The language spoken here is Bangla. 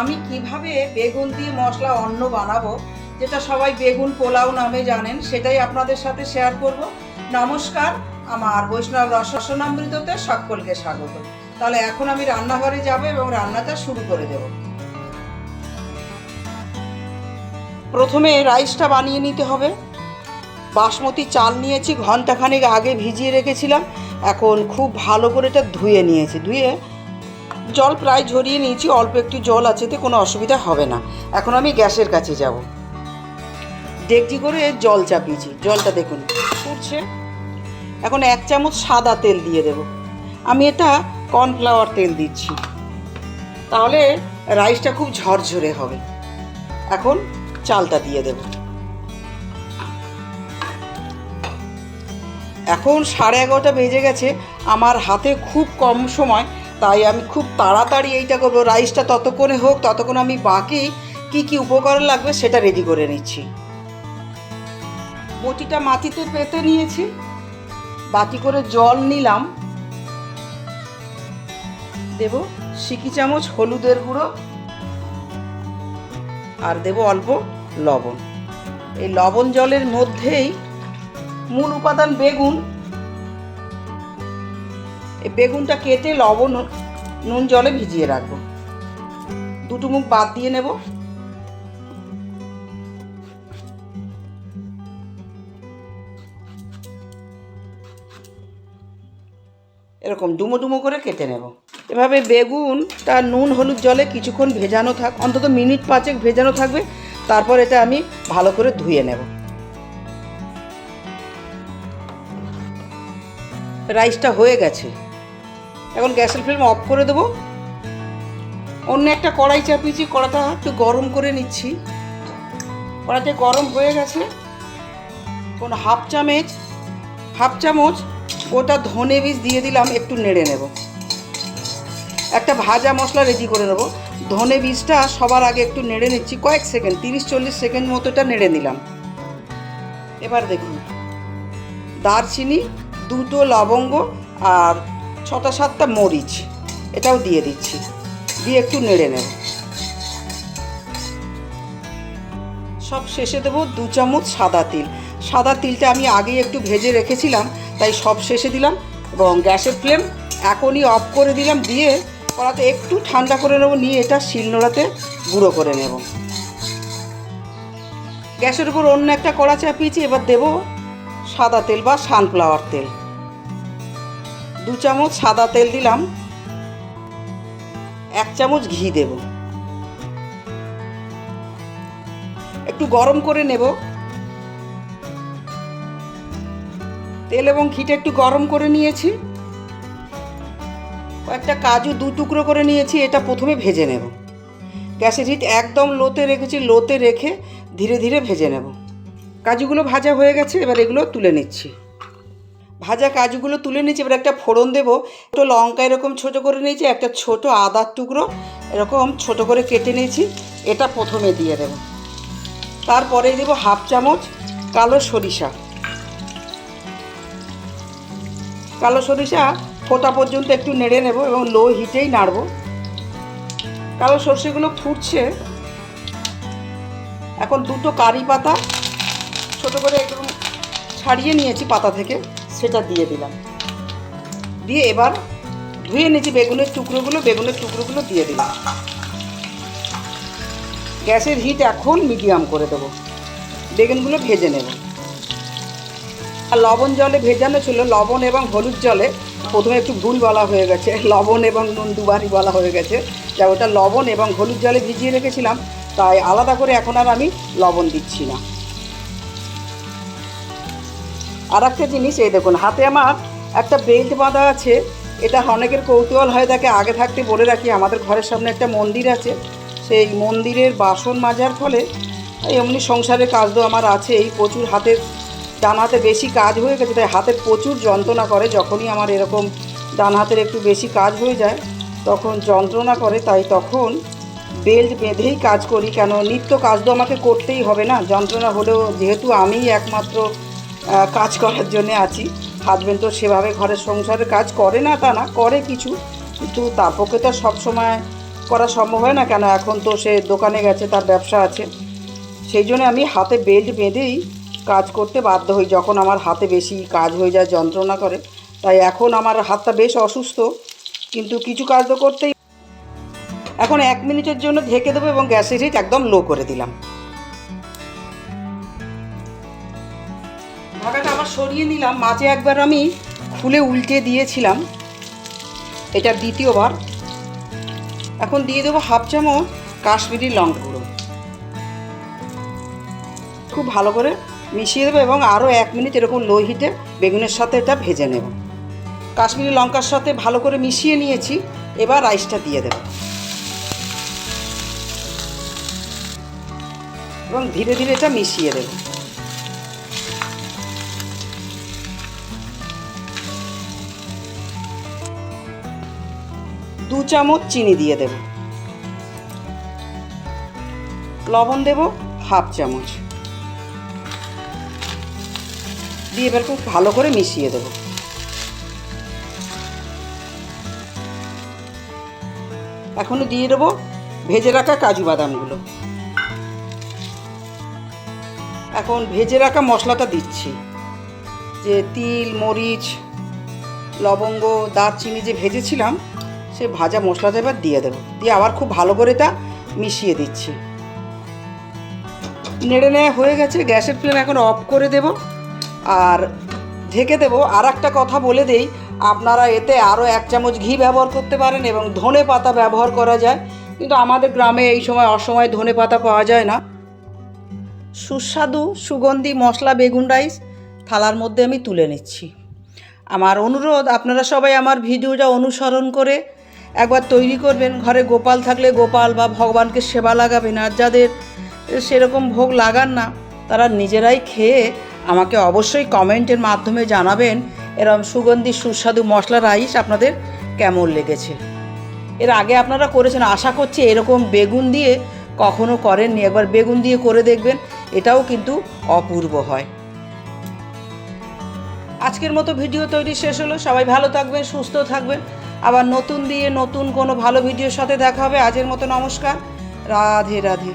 আমি কীভাবে বেগুন দিয়ে মশলা অন্ন বানাবো, যেটা সবাই বেগুন পোলাও নামে জানেন, সেটাই আপনাদের সাথে শেয়ার করব। নমস্কার, আমার বৈষ্ণব রসনামৃততে সকলকে স্বাগত। তাহলে এখন আমি রান্নাঘরে যাব এবং রান্নাটা শুরু করে দেব। প্রথমে রাইসটা বানিয়ে নিতে হবে। বাসমতি চাল নিয়েছি, ঘন্টাখানেক আগে ভিজিয়ে রেখেছিলাম। এখন খুব ভালো করে এটা ধুয়ে নিয়েছি। ধুয়ে জল প্রায় ঝরিয়ে নিয়েছি, অল্প একটু জল আছে তো কোনো অসুবিধা হবে না। এখন আমি গ্যাসের কাছে যাব। ডেকটি করে জল চাপিয়েছি। জলটা দেখুন, ফুটছে। এখন এক চামচ সাদা তেল দিয়ে দেব। আমি এটা কর্নফ্লাওয়ার তেল দিচ্ছি। তাহলে রাইসটা খুব ঝরঝরে হবে। এখন চালটা দিয়ে দেব। এখন সাড়ে এগারোটা বেজে গেছে। আমার হাতে খুব কম সময়। তাই আমি খুব তাড়াতাড়ি এইটা করব। রাইসটা ততক্ষণে হোক, ততক্ষণ আমি বাকি কি কি উপকরণ লাগবে সেটা রেডি করে নিচ্ছি। বটিটা মাটিতে পেতে নিয়েছি। বাটি করে জল নিলাম। দেব সিকি চামচ হলুদের গুঁড়ো আর দেব অল্প লবণ। এই লবণ জলের মধ্যেই মূল উপাদান বেগুন বেগুনটা কেটে লবণ, নুন জলে ভিজিয়ে রাখব। দুটো মুখ বাদ দিয়ে নেব। এরকম ডুমো ডুমো করে কেটে নেব। এভাবে বেগুনটা নুন, হলুদ জলে কিছুক্ষণ ভেজানো থাক অন্তত মিনিট পাঁচেক ভেজানো থাকবে। তারপর এটা আমি ভালো করে ধুয়ে নেব। রাইসটা হয়ে গেছে। এখন গ্যাসের ফ্লেম অফ করে দেবো। অন্য একটা কড়াই চাপিয়েছি, কড়াটা একটু গরম করে নিচ্ছি। কড়াতে গরম হয়ে গেছে। কোন হাফ চামচ হাফ চামচ গোটা ধনে বীজ দিয়ে দিলাম, একটু নেড়ে নেব। একটা ভাজা মশলা রেডি করে নেব। ধনে বীজটা সবার আগে একটু নেড়ে নিচ্ছি, কয়েক সেকেন্ড, তিরিশ চল্লিশ সেকেন্ড মতো এটা নেড়ে নিলাম। এবার দেখুন, দারচিনি, দুটো লবঙ্গ আর ছটা সাতটা মরিচ, এটাও দিয়ে দিচ্ছি। দিয়ে একটু নেড়ে নেব। সব শেষে দেবো দু চামচ সাদা তিল। সাদা তিলটা আমি আগেই একটু ভেজে রেখেছিলাম, তাই সব শেষে দিলাম এবং গ্যাসের ফ্লেম এখনই অফ করে দিলাম দিয়ে কড়াতে একটু ঠান্ডা করে নেব, নিয়ে এটা শিলনোড়াতে গুঁড়ো করে নেব। গ্যাসের উপর অন্য একটা কড়া চাপিয়েছি, এবার দেবো সাদা তেল বা সানফ্লাওয়ার তেল। দু চামচ সাদা তেল দিলাম। এক চামচ ঘি দেব। একটু গরম করে নেব। তেল এবং ঘিটা একটু গরম করে নিয়েছি। কয়েকটা কাজু দু টুকরো করে নিয়েছি, এটা প্রথমে ভেজে নেব। গ্যাসের হিট একদম লোতে রেখেছি, লোতে রেখে ধীরে ধীরে ভেজে নেব। কাজুগুলো ভাজা হয়ে গেছে, এবার এগুলো তুলে নিচ্ছি। ভাজা কাজুগুলো তুলে নিয়েছি, এবার একটা ফোড়ন দেবো। একটু লঙ্কা এরকম ছোট করে নিয়েছি, একটা ছোট আদার টুকরো এরকম ছোট করে কেটে নিয়েছি, এটা প্রথমে দিয়ে দেব। তারপরে দেবো হাফ চামচ কালো সরিষা। কালো সরিষা ফোটা পর্যন্ত একটু নেড়ে নেব এবং লো হিটেই নাড়ব। কালো সর্ষেগুলো ফুটছে। এখন দুটো কারি পাতা ছোট করে একদম ছাড়িয়ে নিয়েছি পাতা থেকে। সেটা দিয়ে দিলাম। দিয়ে এবার ধুয়ে নিয়েছি বেগুনের টুকরোগুলো বেগুনের টুকরোগুলো দিয়ে দিলাম। গ্যাসের হিট এখন মিডিয়াম করে দেবো। বেগুনগুলো ভেজে নেব। আর লবণ জলে ভেজানো ছিল, লবণ এবং হলুদ জলে প্রথমে একটু ভুল বলা হয়ে গেছে, লবণ এবং নুন দুবারই বলা হয়ে গেছে। যা ওটা লবণ এবং হলুদ জলে ভিজিয়ে রেখেছিলাম, তাই আলাদা করে এখন আর আমি লবণ দিচ্ছি না। আর একটা জিনিস, এই দেখুন, হাতে আমার একটা বেল্ট বাঁধা আছে। এটা অনেকের কৌতূহল হয়ে থাকে আগে থাকতে বলে রাখি। আমাদের ঘরের সামনে একটা মন্দির আছে। সেই মন্দিরের বাসন মাজার ফলে এমনি সংসারের কাজ তো আমার আছে। এই প্রচুর হাতের ডান হাতে বেশি কাজ হয়ে গেছে, তাই হাতের প্রচুর যন্ত্রণা করে। যখনই আমার এরকম ডান হাতের একটু বেশি কাজ হয়ে যায়, তখন যন্ত্রণা করে। তাই তখন বেল্ট বেঁধেই কাজ করি। কেন, নিত্য কাজ তো আমাকে করতেই হবে না। যন্ত্রণা হলেও যেহেতু আমিই একমাত্র কাজ করার জন্য আছি। হাজবেন্ড তো সেভাবে ঘরের সংসারের কাজ করে না তা না, করে কিছু। কিন্তু তার পক্ষে তো সবসময় করা সম্ভব হয় না কেন? এখন তো সে দোকানে গেছে, তার ব্যবসা আছে। সেই জন্য আমি হাতে বেল্ট বেঁধেই কাজ করতে বাধ্য হই। যখন আমার হাতে বেশি কাজ হয়ে যায়, যন্ত্রণা করে, তাই এখন আমার হাতটা বেশ অসুস্থ। কিন্তু কিছু কাজ তো করতেই এখন এক মিনিটের জন্য ঢেকে দেবো এবং গ্যাসের হিট একদম লো করে দিলাম। সরিয়ে নিলাম। মাঝে একবার আমি খুলে উল্টে দিয়েছিলাম। এটা দ্বিতীয়বার। এখন দিয়ে দেবো হাফ চামচ কাশ্মীরি লঙ্কা গুঁড়ো। খুব ভালো করে মিশিয়ে দেবো এবং আরও এক মিনিট এরকম লো হিটে বেগুনের সাথে এটা ভেজে নেব। কাশ্মীরি লঙ্কার সাথে ভালো করে মিশিয়ে নিয়েছি। এবার রাইসটা দিয়ে দেব। এবং ধীরে ধীরে এটা মিশিয়ে দেব। দু চামচ চিনি দিয়ে দেব। লবণ দেব হাফ চামচ। দিয়ে এবার খুব ভালো করে মিশিয়ে দেব। এখনও দিয়ে দেবো ভেজে রাখা কাজু বাদামগুলো। এখন ভেজে রাখা মশলাটা দিচ্ছি। যে তিল, মরিচ, লবঙ্গ, দারচিনি যে ভেজেছিলাম সে ভাজা মশলাটা এবার দিয়ে দেবো। দিয়ে আবার খুব ভালো করে তা মিশিয়ে দিচ্ছি। নেড়ে নেড়ে হয়ে গেছে, গ্যাসের ফ্লেম এখন অফ করে দেব। আর ঢেকে দেবো আর একটা কথা বলে দেই, আপনারা এতে আরও এক চামচ ঘি ব্যবহার করতে পারেন এবং ধনে পাতা ব্যবহার করা যায়। কিন্তু আমাদের গ্রামে এই সময় অসময় ধনে পাতা পাওয়া যায় না। সুস্বাদু, সুগন্ধি মশলা, বেগুন রাইস থালার মধ্যে আমি তুলে নিচ্ছি। আমার অনুরোধ, আপনারা সবাই আমার ভিডিওটা অনুসরণ করে একবার তৈরি করবেন। ঘরে গোপাল থাকলে গোপাল বা ভগবানকে সেবা লাগাবেন আর যাদের সেরকম ভোগ লাগান না, তারা নিজেরাই খেয়ে আমাকে অবশ্যই কমেন্টের মাধ্যমে জানাবেন। এরম সুগন্ধি, সুস্বাদু মশলা, রাইস আপনাদের কেমন লেগেছে? এর আগে আপনারা করেছেন, আশা করছি এরকম বেগুন দিয়ে কখনো করেননি। একবার বেগুন দিয়ে করে দেখবেন, এটাও কিন্তু অপূর্ব হয়। আজকের মতো ভিডিও তৈরি শেষ হলো। সবাই ভালো থাকবেন, সুস্থ থাকবেন। আবার নতুন দিয়ে নতুন কোনো ভালো ভিডিওর সাথে দেখা হবে। আজের মতো নমস্কার। রাধে রাধে।